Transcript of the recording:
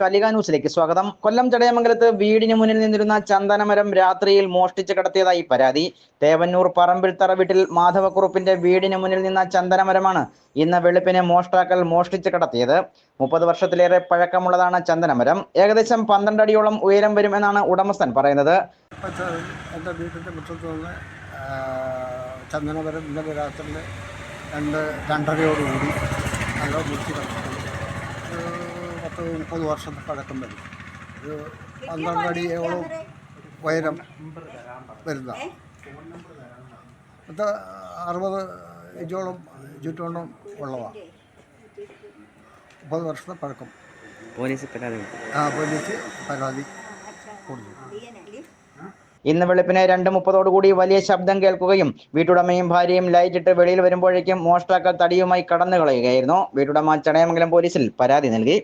കലിക ന്യൂസിലേക്ക് സ്വാഗതം. കൊല്ലം ചടയമംഗലത്ത് വീടിന് മുന്നിൽ നിന്നിരുന്ന ചന്ദനമരം രാത്രിയിൽ മോഷ്ടിച്ച് കടത്തിയതായി പരാതി. തേവന്നൂർ പറമ്പിൽത്തറ വീട്ടിൽ മാധവക്കുറുപ്പിന്റെ വീടിന് മുന്നിൽ നിന്ന ചന്ദനമരമാണ് ഇന്ന് വെളുപ്പിനെ മോഷ്ടാക്കൾ മോഷ്ടിച്ച് കടത്തിയത്. മുപ്പത് വർഷത്തിലേറെ പഴക്കമുള്ളതാണ് ചന്ദനമരം. ഏകദേശം പന്ത്രണ്ട് അടിയോളം ഉയരം വരുമെന്നാണ് ഉടമസ്ഥൻ പറയുന്നത്. ചന്ദനമരം ഇന്നലെ രണ്ട് രണ്ടരയോടുകൂടി നല്ല പത്ത് മുപ്പത് വർഷത്തെ പഴക്കം വരും. ഒരു പന്ത്രണ്ട് അടിയോളം ഉയരം വരുന്ന അത് അറുപത് ഇഞ്ചോളം ചുറ്റോളം ഉള്ളതാണ് മുപ്പത് വർഷത്തെ പഴക്കം. പോലീസ് പരാതി. ആ പോലീസ് പരാതി കൊടുത്തു. ഇന്ന് വെളുപ്പിനെ രണ്ട് മുപ്പതോടുകൂടി വലിയ ശബ്ദം കേൾക്കുകയും വീട്ടുടമയും ഭാര്യയും ലൈറ്റിട്ട് വെളിയിൽ വരുമ്പോഴേക്കും മോഷ്ടാക്കൾ തടിയുമായി കടന്നു കളയുകയായിരുന്നു വീട്ടുടമ ചടയമംഗലം പോലീസിൽ പരാതി നൽകി.